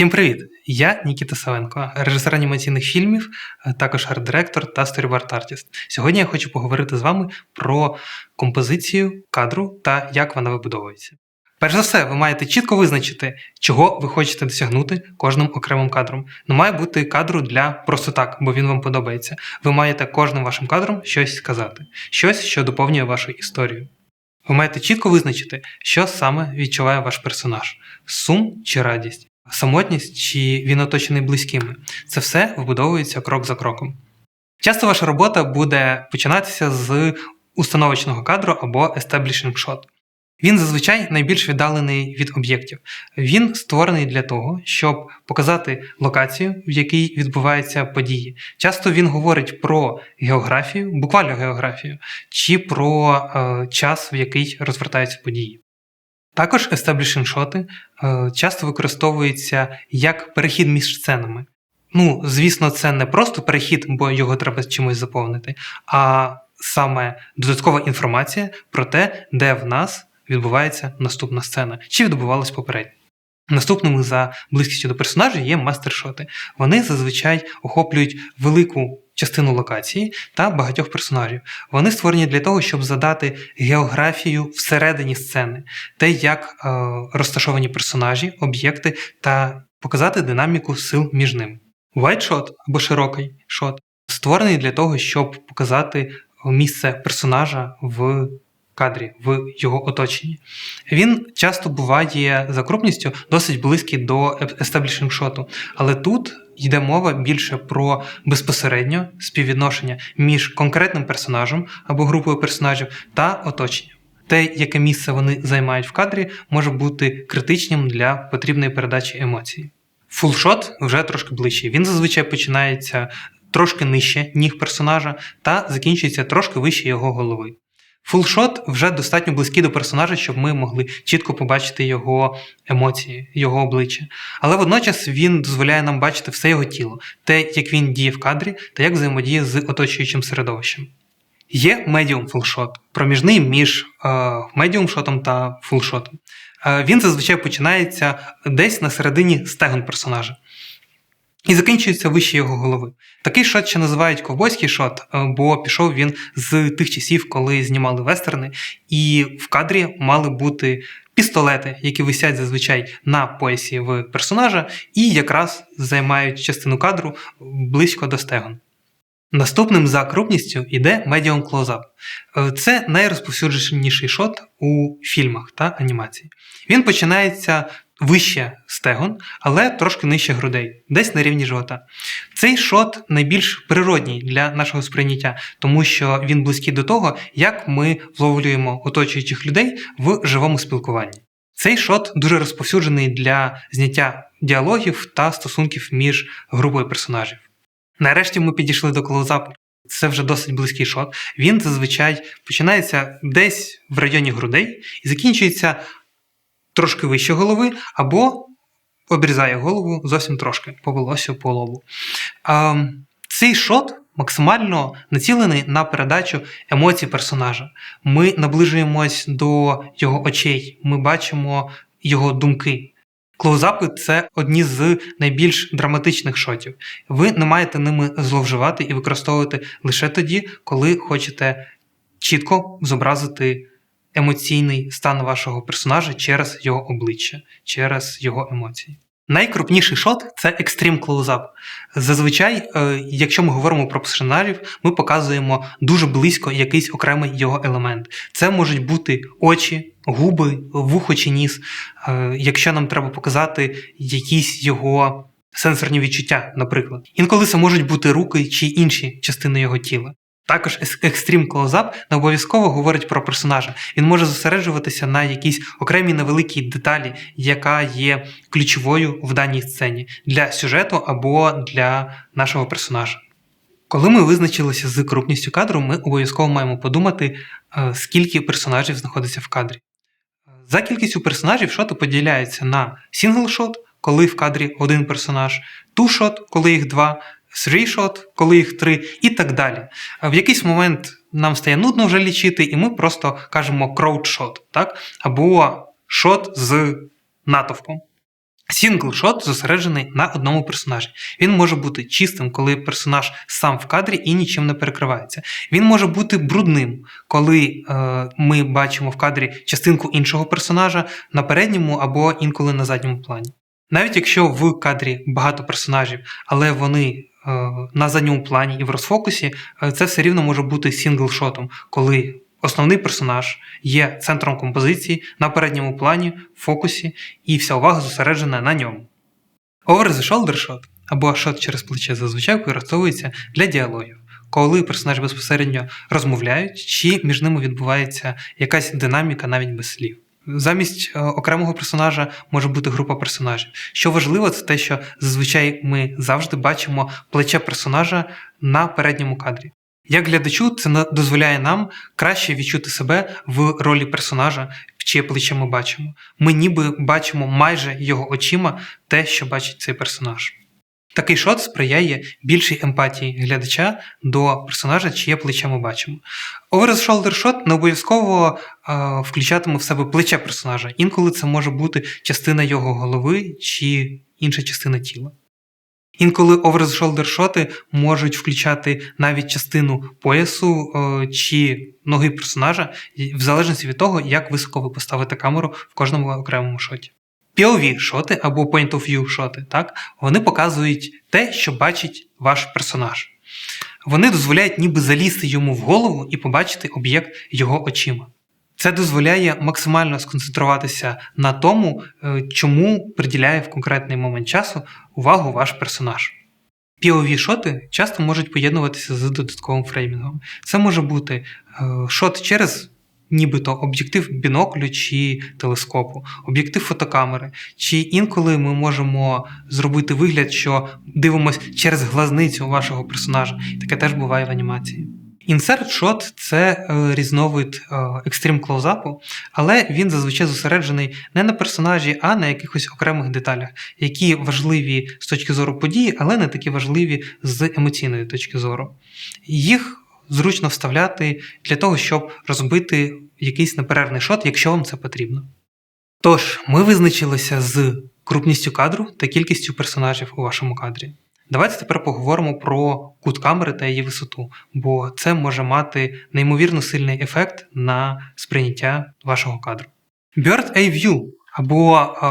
Всім привіт! Я Нікіта Савенко, режисер анімаційних фільмів, також арт-директор та сторібард-артіст. Сьогодні я хочу поговорити з вами про композицію кадру та як вона вибудовується. Перш за все, ви маєте чітко визначити, чого ви хочете досягнути кожним окремим кадром. Не має бути кадру для просто так, бо він вам подобається. Ви маєте кожним вашим кадром щось сказати, щось, що доповнює вашу історію. Ви маєте чітко визначити, що саме відчуває ваш персонаж: сум чи радість, самотність чи він оточений близькими. Це все вбудовується крок за кроком. Часто ваша робота буде починатися з установочного кадру або establishing shot. Він зазвичай найбільш віддалений від об'єктів. Він створений для того, щоб показати локацію, в якій відбуваються події. Часто він говорить про географію, буквально географію, чи про е, час, в який розвертаються події. Також establishing шоти е, часто використовуються як перехід між сценами. Ну, звісно, це не просто перехід, бо його треба чимось заповнити, а саме додаткова інформація про те, де в нас відбувається наступна сцена, чи відбувалась попередня. Наступними за близькістю до персонажів є мастершоти. Вони зазвичай охоплюють велику частину локації та багатьох персонажів. Вони створені для того, щоб задати географію всередині сцени, те, як е, розташовані персонажі, об'єкти та показати динаміку сил між ними. Вайтшот або широкий шот створений для того, щоб показати місце персонажа в кадрі, в його оточенні. Він часто буває за крупністю досить близький до establishing шоту, але тут йде мова більше про безпосередньо співвідношення між конкретним персонажем або групою персонажів та оточенням. Те, яке місце вони займають в кадрі, може бути критичним для потрібної передачі емоцій. Фулшот вже трошки ближче. Він зазвичай починається трошки нижче ніг персонажа та закінчується трошки вище його голови. Фулшот вже достатньо близький до персонажа, щоб ми могли чітко побачити його емоції, його обличчя. Але водночас він дозволяє нам бачити все його тіло, те, як він діє в кадрі та як взаємодіє з оточуючим середовищем. Є медіум фулшот, проміжний між медіум шотом та фулшотом. Е, він зазвичай починається десь на середині стегон персонажа. І закінчується вище його голови. Такий шот ще називають ковбойський шот, е, бо пішов він з тих часів, коли знімали вестерни, і в кадрі мали бути пістолети, які висять зазвичай на поясі в персонажа, і якраз займають частину кадру близько до стегон. Наступним за крупністю йде Medium Close-Up. Е, це найрозповсюдженіший шот у фільмах та анімації. Він починається вище стегон, але трошки нижче грудей, десь на рівні живота. Цей шот найбільш природній для нашого сприйняття, тому що він близький до того, як ми вловлюємо оточуючих людей в живому спілкуванні. Цей шот дуже розповсюджений для зняття діалогів та стосунків між групою персонажів. Нарешті ми підійшли до клоузапу. Це вже досить близький шот. Він зазвичай починається десь в районі грудей і закінчується трошки вище голови, або обрізає голову зовсім трошки по волосю по лобу. А, Цей шот максимально націлений на передачу емоцій персонажа. Ми наближуємось до його очей, ми бачимо його думки. Клоузапи це одні з найбільш драматичних шотів. Ви не маєте ними зловживати і використовувати лише тоді, коли хочете чітко зобразити емоційний стан вашого персонажа через його обличчя, через його емоції. Найкрупніший шот це екстрім клоузап. Зазвичай, е, якщо ми говоримо про персонажів, ми показуємо дуже близько якийсь окремий його елемент. Це можуть бути очі, губи, вухо чи ніс. Е, якщо нам треба показати якісь його сенсорні відчуття, наприклад. Інколи це можуть бути руки чи інші частини його тіла. Також екстрім клоузап не обов'язково говорить про персонажа. Він може зосереджуватися на якійсь окремій невеликій деталі, яка є ключовою в даній сцені для сюжету або для нашого персонажа. Коли ми визначилися з крупністю кадру, ми обов'язково маємо подумати, е, скільки персонажів знаходиться в кадрі. За кількістю персонажів шоти поділяються на сінгл-шот, коли в кадрі один персонаж, ту-шот, коли їх два, three-shot, коли їх три, і так далі. В якийсь момент нам стає нудно вже лічити, і ми просто кажемо crowd-shot, так? або шот з натовпом. Сінглшот зосереджений на одному персонажі. Він може бути чистим, коли персонаж сам в кадрі і нічим не перекривається. Він може бути брудним, коли е, ми бачимо в кадрі частинку іншого персонажа на передньому або інколи на задньому плані. Навіть якщо в кадрі багато персонажів, але вони на задньому плані і в розфокусі, е, це все рівно може бути сінглшотом, коли Основний персонаж є центром композиції на передньому плані, в фокусі, і вся увага зосереджена на ньому. Over the shoulder shot або шот через плече зазвичай використовується для діалогів, коли персонажі безпосередньо розмовляють, чи між ними відбувається якась динаміка навіть без слів. Замість е, окремого персонажа може бути група персонажів. Що важливо, це те, що зазвичай ми завжди бачимо плече персонажа на передньому кадрі. Як глядачу, це дозволяє нам краще відчути себе в ролі персонажа, чиє плече ми бачимо. Ми ніби бачимо майже його очима те, що бачить цей персонаж. Такий шот сприяє більшій емпатії глядача до персонажа, чиє плече ми бачимо. Over the shoulder shot не обов'язково е, включатиме в себе плече персонажа. Інколи це може бути частина його голови чи інша частина тіла. Інколи over-the-shoulder шоти можуть включати навіть частину поясу е, чи ноги персонажа, в залежності від того, як високо ви поставите камеру в кожному окремому шоті. POV шоти або point of view шоти, так, вони показують те, що бачить ваш персонаж. Вони дозволяють ніби залізти йому в голову і побачити об'єкт його очима. Це дозволяє максимально сконцентруватися на тому, е, чому приділяє в конкретний момент часу увагу ваш персонаж. POV шоти часто можуть поєднуватися з додатковим фреймінгом. Це може бути е, шот через нібито об'єктив біноклю чи телескопу, об'єктив фотокамери, чи інколи ми можемо зробити вигляд, що дивимося через глазницю вашого персонажа. Таке теж буває в анімації. Insert Shot – це е, різновид екстрім клоузапу, але він зазвичай зосереджений не на персонажі, а на якихось окремих деталях, які важливі з точки зору події, але не такі важливі з емоційної точки зору. Їх зручно вставляти для того, щоб розбити якийсь неперервний шот, якщо вам це потрібно. Тож, ми визначилися з крупністю кадру та кількістю персонажів у вашому кадрі. Давайте тепер поговоримо про кут камери та її висоту, бо це може мати неймовірно сильний ефект на сприйняття вашого кадру. Bird Eye View або е,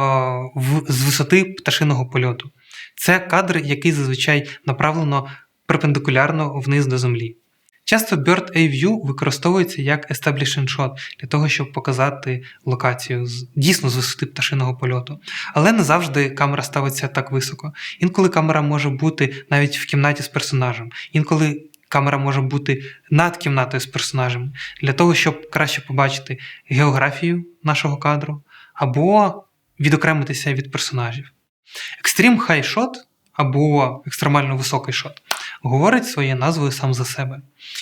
в, з висоти пташиного польоту це кадр, який зазвичай направлено перпендикулярно вниз до землі. Часто Bird Eye View використовується як establishing shot для того, щоб показати локацію дійсно з висоти пташиного польоту. Але не завжди камера ставиться так високо. Інколи камера може бути навіть в кімнаті з персонажем, інколи камера може бути над кімнатою з персонажем, для того, щоб краще побачити географію нашого кадру або відокремитися від персонажів. Extreme High Shot або екстремально високий шот говорить своєю назвою сам за себе.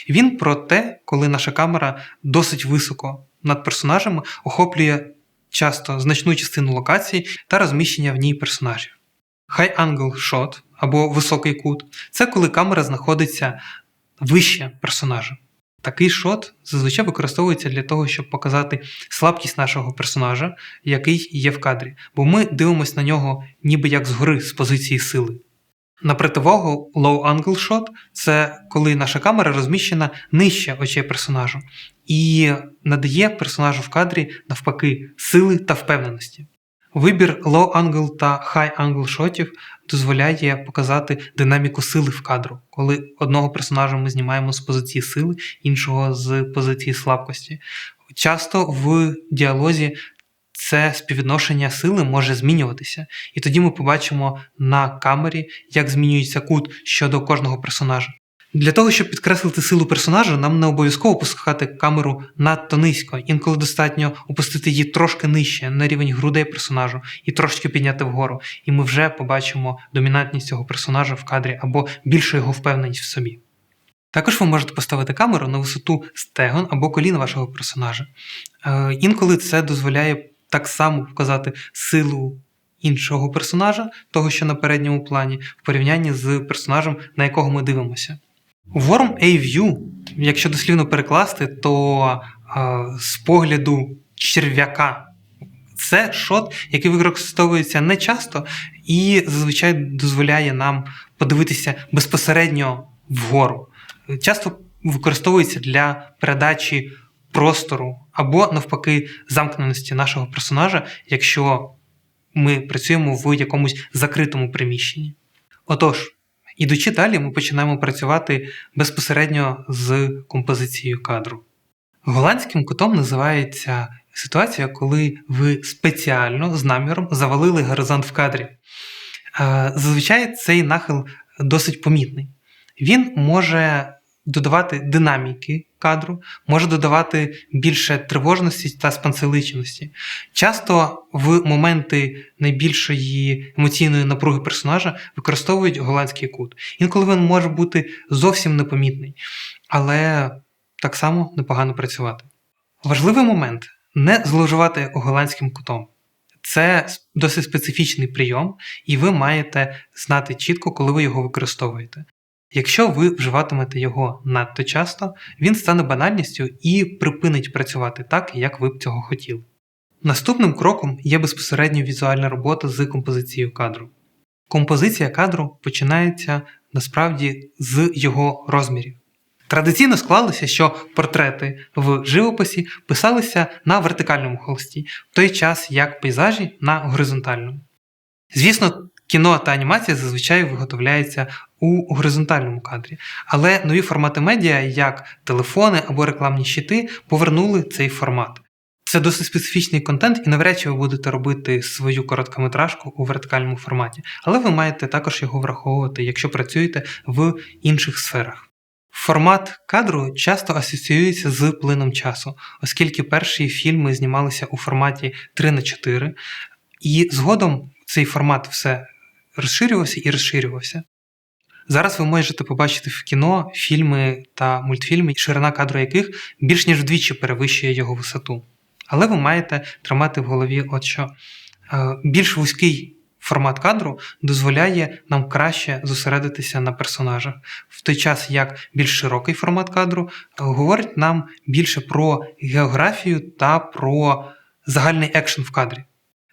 Він про те, коли наша камера досить високо над персонажами охоплює часто значну частину локації та розміщення в ній персонажів. High Angle Shot або високий кут це коли камера знаходиться вище персонажа. Такий шот зазвичай використовується для того, щоб показати слабкість нашого персонажа, який є в кадрі, бо ми дивимося на нього ніби як згори з позиції сили. На противагу low angle shot – це коли наша камера розміщена нижче очей персонажу і надає персонажу в кадрі навпаки сили та впевненості. Вибір low angle та high angle шотів дозволяє показати динаміку сили в кадру, коли одного персонажа ми знімаємо з позиції сили, іншого з позиції слабкості. Часто в діалозі це співвідношення сили може змінюватися. І тоді ми побачимо на камері, як змінюється кут щодо кожного персонажа. Для того, щоб підкреслити силу персонажа, нам не обов'язково пускати камеру надто низько, інколи достатньо опустити її трошки нижче на рівень грудей персонажу і трошки підняти вгору. І ми вже побачимо домінантність цього персонажа в кадрі або більшу його впевненість в собі. Також ви можете поставити камеру на висоту стегон або колін вашого персонажа. Е, інколи це дозволяє так само показати силу іншого персонажа, того, що на передньому плані, в порівнянні з персонажем, на якого ми дивимося. Worm A-View, якщо дослівно перекласти, то а, з погляду черв'яка Це шот, який використовується не часто і зазвичай дозволяє нам подивитися безпосередньо вгору. Часто використовується для передачі простору або, навпаки, замкненості нашого персонажа, якщо ми працюємо в якомусь закритому приміщенні. Отож, ідучи далі, ми починаємо працювати безпосередньо з композицією кадру. Голландським кутом називається ситуація, коли ви спеціально з наміром завалили горизонт в кадрі. Е, зазвичай цей нахил досить помітний. Він може додавати динаміки кадру, може додавати більше тривожності та спанцеличеності. Часто в моменти найбільшої емоційної напруги персонажа використовують голландський кут. Інколи він може бути зовсім непомітний, але так само непогано працювати. Важливий момент не зловживати голландським кутом. Це досить специфічний прийом, і ви маєте знати чітко, коли ви його використовуєте. Якщо ви вживатимете його надто часто, він стане банальністю і припинить працювати так, як ви б цього хотіли. Наступним кроком є безпосередньо візуальна робота з композицією кадру. Композиція кадру починається насправді з його розмірів. Традиційно склалося, що портрети в живописі писалися на вертикальному холсті, в той час як пейзажі на горизонтальному. Звісно, кіно та анімація зазвичай виготовляється у горизонтальному кадрі, але нові формати медіа, як телефони або рекламні щити, повернули цей формат. Це досить специфічний контент, і навряд чи ви будете робити свою короткометражку у вертикальному форматі, але ви маєте також його враховувати, якщо працюєте в інших сферах. Формат кадру часто асоціюється з плином часу, оскільки перші фільми знімалися у форматі 3 на 4 і згодом цей формат все розширювався і розширювався. Зараз ви можете побачити в кіно фільми та мультфільми, ширина кадру яких більш ніж вдвічі перевищує його висоту. Але ви маєте тримати в голові, от що е, більш вузький формат кадру дозволяє нам краще зосередитися на персонажах, в той час як більш широкий формат кадру е, говорить нам більше про географію та про загальний екшен в кадрі.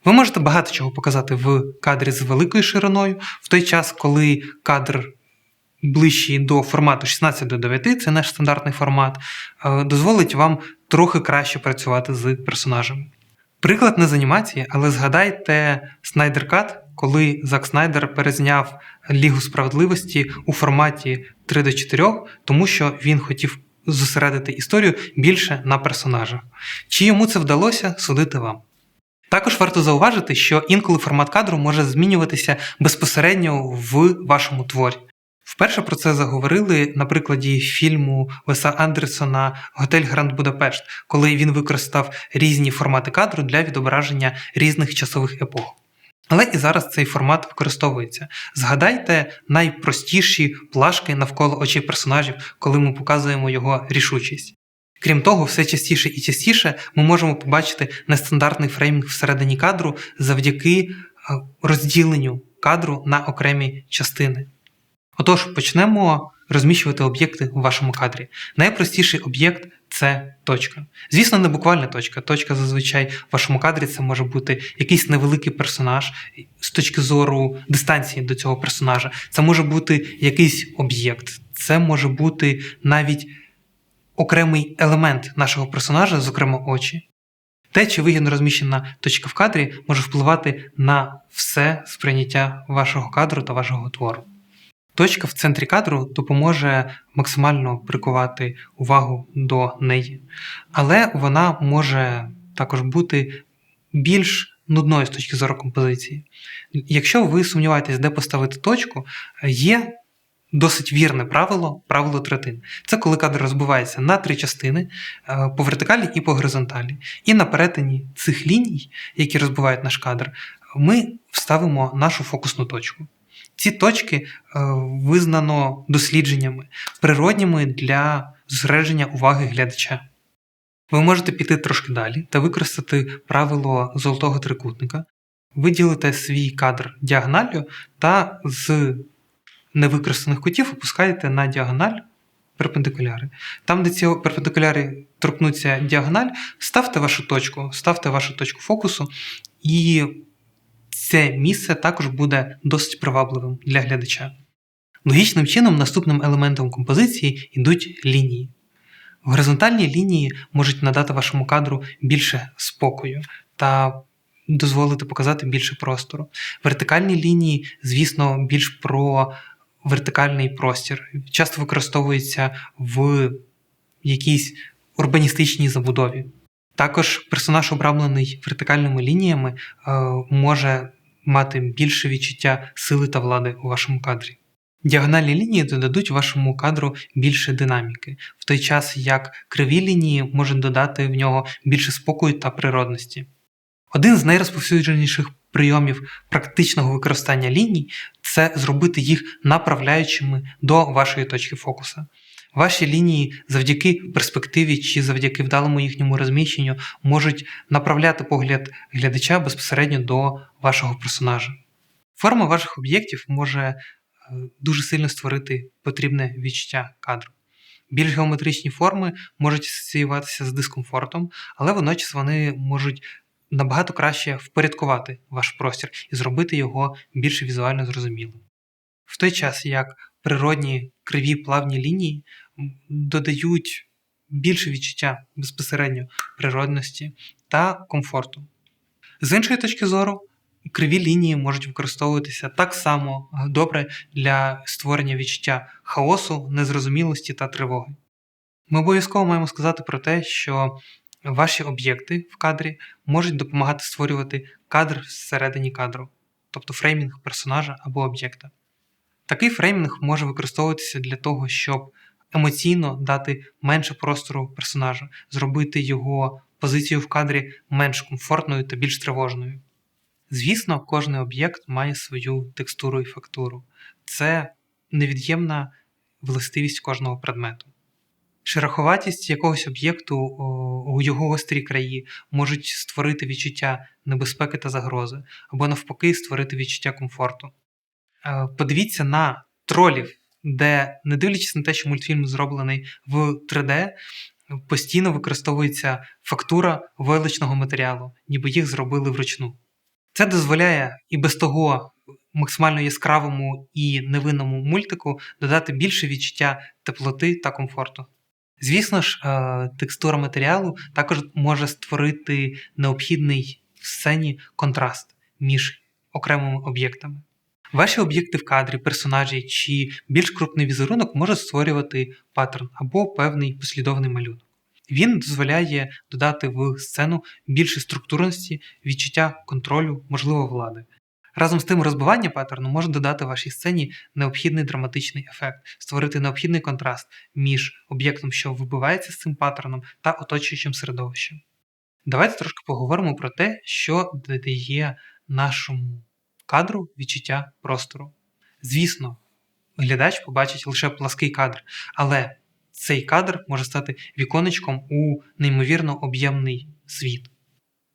Ви можете багато чого показати в кадрі з великою шириною, в той час, коли кадр ближчий до формату 16 до 9, це наш стандартний формат, е, дозволить вам трохи краще працювати з персонажами. Приклад не з анімації, але згадайте Snyder Cut, коли Зак Снайдер перезняв Лігу справедливості у форматі 3 до 4, тому що він хотів зосередити історію більше на персонажах. Чи йому це вдалося, судити вам. Також варто зауважити, що інколи формат кадру може змінюватися безпосередньо в вашому творі. Вперше про це заговорили на прикладі фільму Веса Андерсона Готель Гранд Будапешт, коли він використав різні формати кадру для відображення різних часових епох. Але і зараз цей формат використовується. Згадайте найпростіші плашки навколо очей персонажів, коли ми показуємо його рішучість. Крім того, все частіше і частіше ми можемо побачити нестандартний фреймінг всередині кадру завдяки е, розділенню кадру на окремі частини. Отож, почнемо розміщувати об'єкти у вашому кадрі. Найпростіший об'єкт це точка. Звісно, не буквальна точка. Точка зазвичай в вашому кадрі це може бути якийсь невеликий персонаж з точки зору дистанції до цього персонажа. Це може бути якийсь об'єкт, це може бути навіть окремий елемент нашого персонажа, зокрема очі. Те, чи вигідно розміщена точка в кадрі, може впливати на все сприйняття вашого кадру та вашого твору. Точка в центрі кадру допоможе максимально прикувати увагу до неї, але вона може також бути більш нудною з точки зору композиції. Якщо ви сумніваєтесь, де поставити точку, є досить вірне правило правило третин. Це коли кадр розбивається на три частини е, по вертикалі і по горизонталі. І на перетині цих ліній, які розбивають наш кадр, ми вставимо нашу фокусну точку. Ці точки е, визнано дослідженнями, природніми для зосередження уваги глядача. Ви можете піти трошки далі та використати правило золотого трикутника, виділите свій кадр діагоналлю та з невикористаних кутів опускаєте на діагональ перпендикуляри. Там, де ці перпендикуляри торкнуться діагональ, ставте вашу точку, ставте вашу точку фокусу, і це місце також буде досить привабливим для глядача. Логічним чином, наступним елементом композиції йдуть лінії. Горизонтальні лінії можуть надати вашому кадру більше спокою та дозволити показати більше простору. Вертикальні лінії, звісно, більш про вертикальний простір. Часто використовуються в якійсь урбаністичній забудові. Також персонаж, обрамлений вертикальними лініями, е, може мати більше відчуття сили та влади у вашому кадрі. Діагональні лінії додадуть вашому кадру більше динаміки, в той час як криві лінії можуть додати в нього більше спокою та природності. Один з найрозповсюдженіших прийомів практичного використання ліній це зробити їх направляючими до вашої точки фокуса. Ваші лінії завдяки перспективі чи завдяки вдалому їхньому розміщенню можуть направляти погляд глядача безпосередньо до вашого персонажа. Форма ваших об'єктів може е, дуже сильно створити потрібне відчуття кадру. Більш геометричні форми можуть асоціюватися з дискомфортом, але водночас вони можуть набагато краще впорядкувати ваш простір і зробити його більш візуально зрозумілим. В той час як природні криві плавні лінії додають більше відчуття безпосередньо природності та комфорту. З іншої точки зору, криві лінії можуть використовуватися так само добре для створення відчуття хаосу, незрозумілості та тривоги. Ми обов'язково маємо сказати про те, що ваші об'єкти в кадрі можуть допомагати створювати кадр всередині кадру, тобто фреймінг персонажа або об'єкта. Такий фреймінг може використовуватися для того, щоб емоційно дати менше простору персонажу, зробити його позицію в кадрі менш комфортною та більш тривожною. Звісно, кожен об'єкт має свою текстуру і фактуру. Це невід'ємна властивість кожного предмету. Шероховатість якогось об'єкту у його гострі краї можуть створити відчуття небезпеки та загрози, або навпаки, створити відчуття комфорту. Е, подивіться на тролів, де, не дивлячись на те, що мультфільм зроблений в 3D, постійно використовується фактура войлочного матеріалу, ніби їх зробили вручну. Це дозволяє і без того максимально яскравому і невинному мультику додати більше відчуття теплоти та комфорту. Звісно ж, е, текстура матеріалу також може створити необхідний в сцені контраст між окремими об'єктами. Ваші об'єкти в кадрі, персонажі чи більш крупний візерунок може створювати паттерн або певний послідовний малюнок. Він дозволяє додати в сцену більше структурності, відчуття контролю, можливо, влади. Разом з тим, розбивання паттерну може додати вашій сцені необхідний драматичний ефект, створити необхідний контраст між об'єктом, що вибивається з цим паттерном, та оточуючим середовищем. Давайте трошки поговоримо про те, що додає нашому кадру відчуття простору. Звісно, глядач побачить лише плаский кадр, але цей кадр може стати віконечком у неймовірно об'ємний світ.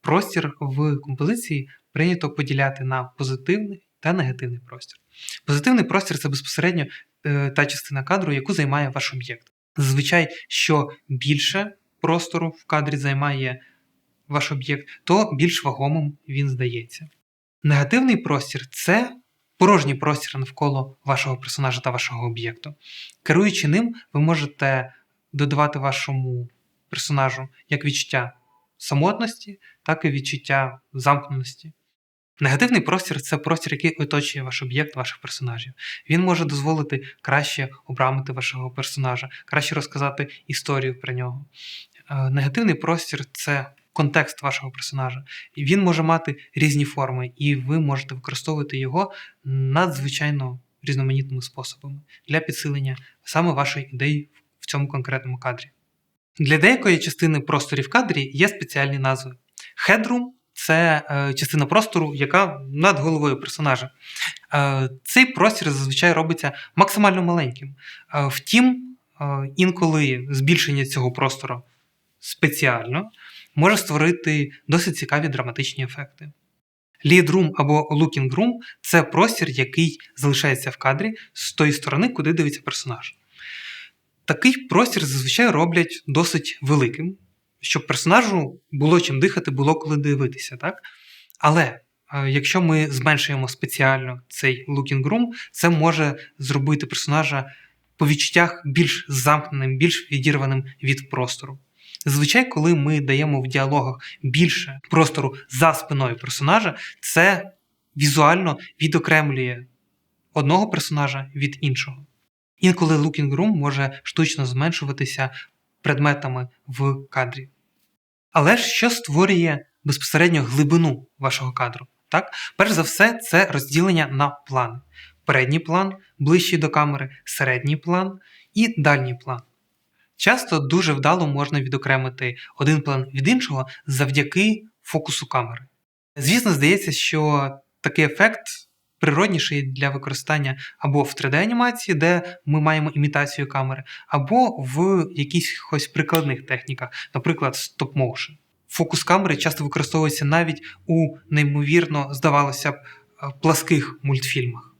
Простір в композиції прийнято поділяти на позитивний та негативний простір. Позитивний простір це безпосередньо е, та частина кадру, яку займає ваш об'єкт. Зазвичай, що більше простору в кадрі займає ваш об'єкт, то більш вагомим він здається. Негативний простір це порожній простір навколо вашого персонажа та вашого об'єкту. Керуючи ним, ви можете додавати вашому персонажу як відчуття самотності, так і відчуття замкненості. Негативний простір це простір, який оточує ваш об'єкт, ваших персонажів. Він може дозволити краще обрамити вашого персонажа, краще розказати історію про нього. Е, негативний простір це контекст вашого персонажа. І він може мати різні форми, і ви можете використовувати його надзвичайно різноманітними способами для підсилення саме вашої ідеї в цьому конкретному кадрі. Для деякої частини просторів кадрі є спеціальні назви. Headroom це е, частина простору, яка над головою персонажа. Е, цей простір зазвичай робиться максимально маленьким. Е, втім, інколи збільшення цього простору спеціально може створити досить цікаві драматичні ефекти. Lead Room або Looking Room це простір, який залишається в кадрі з тої сторони, куди дивиться персонаж. Такий простір зазвичай роблять досить великим, щоб персонажу було чим дихати, було коли дивитися. Так? Але е, якщо ми зменшуємо спеціально цей looking room, це може зробити персонажа по відчуттях більш замкненим, більш відірваним від простору. Зазвичай, коли ми даємо в діалогах більше простору за спиною персонажа, це візуально відокремлює одного персонажа від іншого. Інколи looking room може штучно зменшуватися предметами в кадрі. Але ж що створює безпосередньо глибину вашого кадру? Так? Перш за все, це розділення на плани. Передній план, ближчий до камери, середній план і дальній план. Часто дуже вдало можна відокремити один план від іншого завдяки фокусу камери. Звісно, здається, що такий ефект природніший для використання або в 3D-анімації, де ми маємо імітацію камери, або в якихось прикладних техніках, наприклад, стоп-моушен. Фокус камери часто використовується навіть у неймовірно, здавалося б, пласких мультфільмах.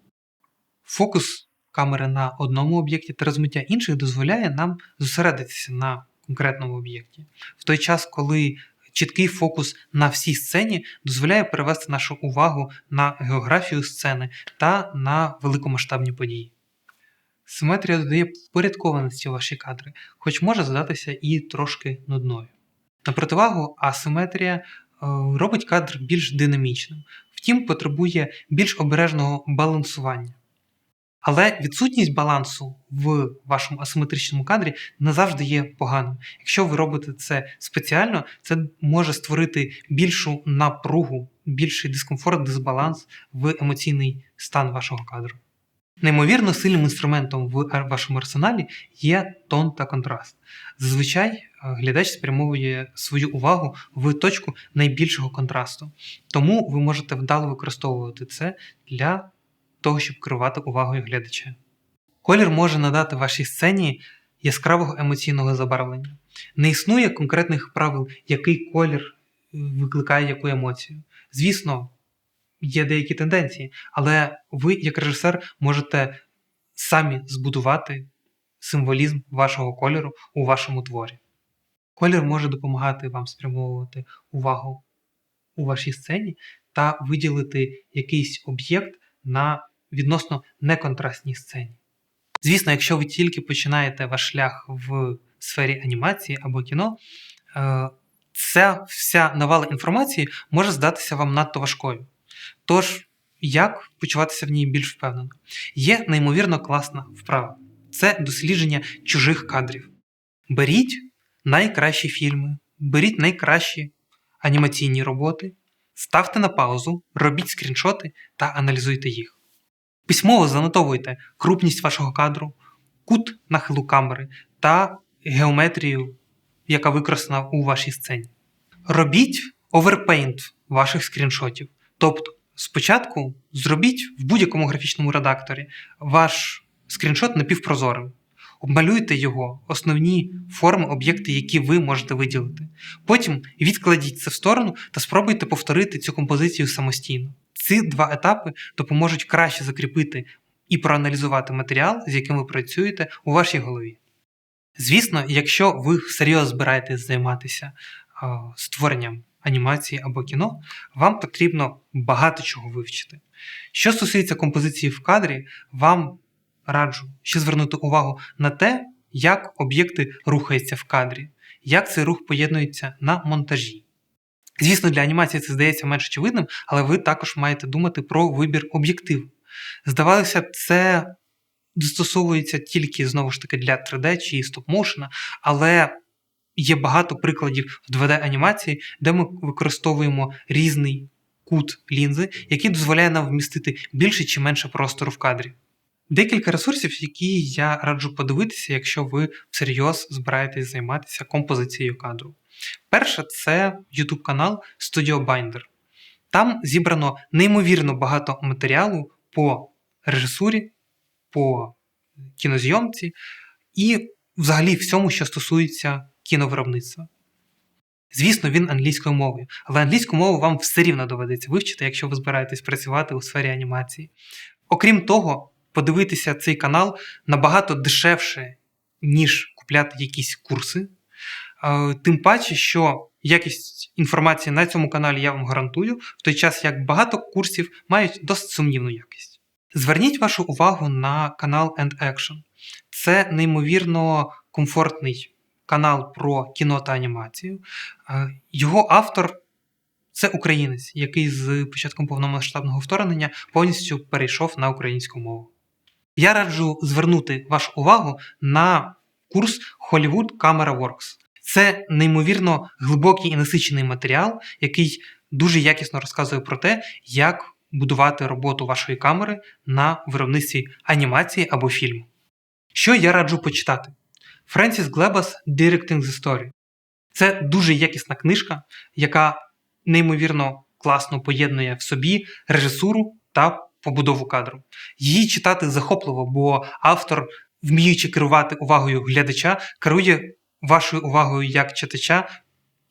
Фокус камери на одному об'єкті та розмиття інших дозволяє нам зосередитися на конкретному об'єкті. В той час, коли чіткий фокус на всій сцені дозволяє перевести нашу увагу на географію сцени та на великомасштабні події. Симетрія додає впорядкованості ваші кадри, хоч може здатися і трошки нудною. На противагу, асиметрія е, робить кадр більш динамічним, втім потребує більш обережного балансування. Але відсутність балансу в вашому асиметричному кадрі не завжди є поганим. Якщо ви робите це спеціально, це може створити більшу напругу, більший дискомфорт, дисбаланс в емоційний стан вашого кадру. Неймовірно сильним інструментом в вашому арсеналі є тон та контраст. Зазвичай е, глядач спрямовує свою увагу в точку найбільшого контрасту, тому ви можете вдало використовувати це для того, щоб керувати увагою глядача. Колір може надати вашій сцені яскравого емоційного забарвлення. Не існує конкретних правил, який колір викликає яку емоцію. Звісно, є деякі тенденції, але ви, як режисер, можете самі збудувати символізм вашого кольору у вашому творі. Колір може допомагати вам спрямовувати увагу у вашій сцені та виділити якийсь об'єкт на відносно неконтрастній сцені. Звісно, якщо ви тільки починаєте ваш шлях в сфері анімації або кіно, е, ця вся навала інформації може здатися вам надто важкою. Тож, як почуватися в ній більш впевнено? Є неймовірно класна вправа це дослідження чужих кадрів. Беріть найкращі фільми, беріть найкращі анімаційні роботи, ставте на паузу, робіть скріншоти та аналізуйте їх. Письмово занотовуйте крупність вашого кадру, кут нахилу камери та геометрію, яка використана у вашій сцені. Робіть оверпейнт ваших скріншотів. Тобто, спочатку зробіть в будь-якому графічному редакторі ваш скріншот напівпрозорим. Обмалюйте його, основні форми, об'єкти, які ви можете виділити. Потім відкладіть це в сторону та спробуйте повторити цю композицію самостійно. Ці два етапи допоможуть краще закріпити і проаналізувати матеріал, з яким ви працюєте у вашій голові. Звісно, якщо ви всерйоз збираєтесь займатися створенням анімації або кіно, вам потрібно багато чого вивчити. Що стосується композиції в кадрі, вам раджу ще звернути увагу на те, як об'єкти рухаються в кадрі, як цей рух поєднується на монтажі. Звісно, для анімації це здається менш очевидним, але ви також маєте думати про вибір об'єктиву. Здавалося це застосовується тільки знову ж таки для 3D чи стоп-моушена, але є багато прикладів в 2D-анімації, де ми використовуємо різний кут лінзи, який дозволяє нам вмістити більше чи менше простору в кадрі. Декілька ресурсів, які я раджу подивитися, якщо ви всерйоз збираєтесь займатися композицією кадру. Перше, це YouTube канал Studio Binder. Там зібрано неймовірно багато матеріалу по режисурі, по кінозйомці і взагалі всьому, що стосується кіновиробництва. Звісно, він англійською мовою, але англійську мову вам все рівно доведеться вивчити, якщо ви збираєтесь працювати у сфері анімації. Окрім того, подивитися цей канал набагато дешевше ніж купляти якісь курси. Е, Тим паче, що якість інформації на цьому каналі я вам гарантую, в той час як багато курсів мають досить сумнівну якість. Зверніть вашу увагу на канал End Action. Це неймовірно комфортний канал про кіно та анімацію. Е, Його автор це українець, який з початком повномасштабного вторгнення повністю перейшов на українську мову. Я раджу звернути вашу увагу на курс Hollywood Camera Works. Це неймовірно глибокий і насичений матеріал, який дуже якісно розказує про те, як будувати роботу вашої камери на виробництві анімації або фільму. Що я раджу почитати? Френсіс Глебас Directing the Story. Це дуже якісна книжка, яка неймовірно класно поєднує в собі режисуру та побудову кадру. Її читати захопливо, бо автор, вміючи керувати увагою глядача, керує вашою увагою як читача,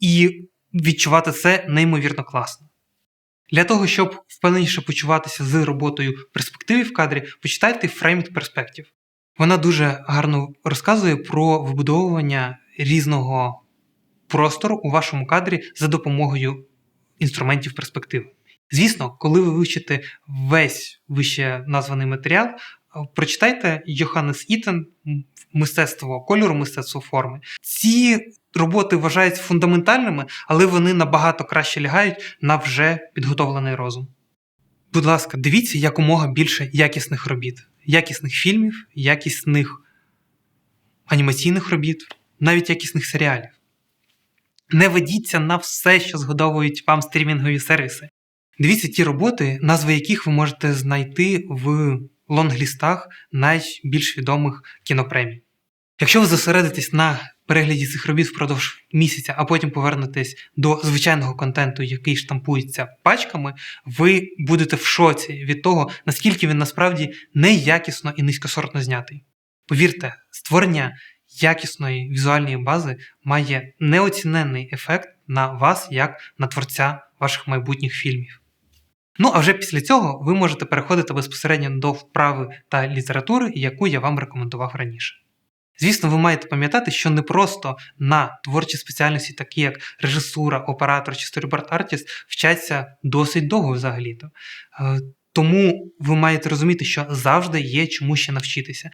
і відчувати це неймовірно класно. Для того, щоб впевненіше почуватися з роботою перспективи в кадрі, почитайте Framed Perspective. Вона дуже гарно розказує про вибудовування різного простору у вашому кадрі за допомогою інструментів перспективи. Звісно, коли ви вивчите весь вище названий матеріал, прочитайте Йоханнес Ітен мистецтво кольору, мистецтво форми. Ці роботи вважаються фундаментальними, але вони набагато краще лягають на вже підготовлений розум. Будь ласка, дивіться якомога більше якісних робіт, якісних фільмів, якісних анімаційних робіт, навіть якісних серіалів. Не ведіться на все, що згодовують вам стрімінгові сервіси. Дивіться ті роботи, назви яких ви можете знайти в лонглістах найбільш відомих кінопремій. Якщо ви зосередитесь на перегляді цих робіт впродовж місяця, а потім повернетесь до звичайного контенту, який штампується пачками, ви будете в шоці від того, наскільки він насправді неякісно і низькосортно знятий. Повірте, створення якісної візуальної бази має неоціненний ефект на вас як на творця ваших майбутніх фільмів. Ну а вже після цього ви можете переходити безпосередньо до вправи та літератури, яку я вам рекомендував раніше. Звісно, ви маєте пам'ятати, що не просто на творчі спеціальності, такі як режисура, оператор чи сторіборд артіст, вчаться досить довго взагалі-то. Е, тому ви маєте розуміти, що завжди є чому ще навчитися.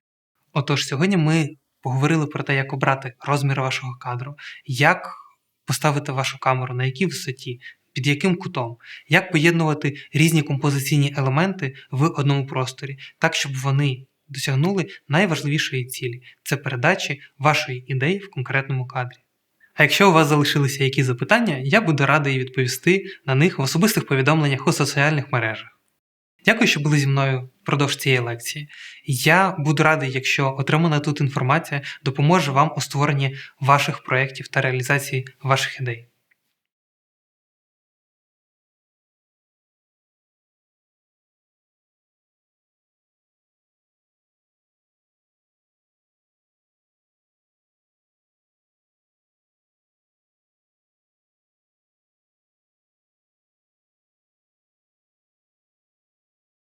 Отож, сьогодні ми поговорили про те, як обрати розмір вашого кадру, як поставити вашу камеру, на якій висоті, під яким кутом, як поєднувати різні композиційні елементи в одному просторі, так, щоб вони досягнули найважливішої цілі це передачі вашої ідеї в конкретному кадрі. А якщо у вас залишилися якісь запитання, я буду радий відповісти на них в особистих повідомленнях у соціальних мережах. Дякую, що були зі мною впродовж цієї лекції. Я буду радий, якщо отримана тут інформація допоможе вам у створенні ваших проєктів та реалізації ваших ідей.